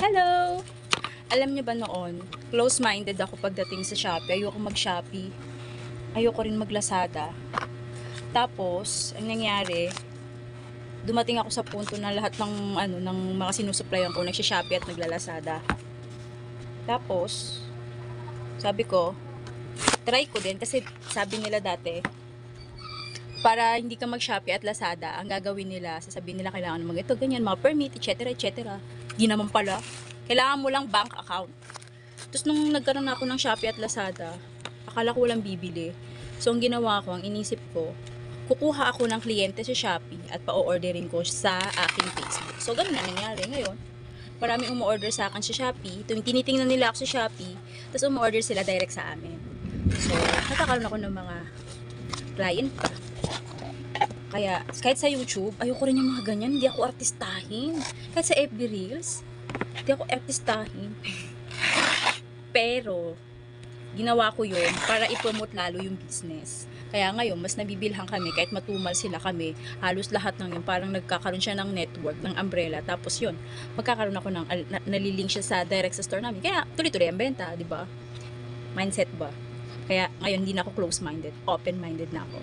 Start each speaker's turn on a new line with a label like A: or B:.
A: Hello! Alam niyo ba noon, close-minded ako pagdating sa Shopee. Ayoko mag-Shopee. Ayoko rin mag-Lazada. Tapos, ang nangyari, dumating ako sa punto na lahat ng ano ng mga sinusupplyan ko nagsha-Shopee at nagla-Lazada. Tapos, sabi ko, try ko din kasi sabi nila dati, para hindi ka mag-Shopee at Lazada, ang gagawin nila, sasabihin nila kailangan mo ito, ganyan, mga permit, etc. etc. Di naman pala. Kailangan mo lang bank account. Tapos nung nagkaroon ako ng Shopee at Lazada, akala ko walang bibili. So ang ginawa ko, ang inisip ko, kukuha ako ng kliyente sa Shopee at pa-orderin ko sa aking Facebook. So ganun na nangyari ngayon. Marami umu-order sa akin sa Shopee. Tuwing tinitingnan nila ako sa Shopee, tapos umu-order sila direct sa amin. So, nakakaroon ako ng mga client pa. Kaya, kahit sa YouTube, ayoko rin yung mga ganyan. Hindi ako artistahin. Kahit sa FB Reels, hindi ako artistahin. Pero, ginawa ko yun para i-promote lalo yung business. Kaya ngayon, mas nabibilhan kami, kahit matumal sila kami, halos lahat ng yun, parang nagkakaroon siya ng network, ng umbrella. Tapos yun, magkakaroon ako ng, na, nalilink siya sa direct sa store namin. Kaya, tuloy-tuloy ang benta, di ba? Mindset ba? Kaya, ngayon, hindi na ako close-minded. Open-minded na ako.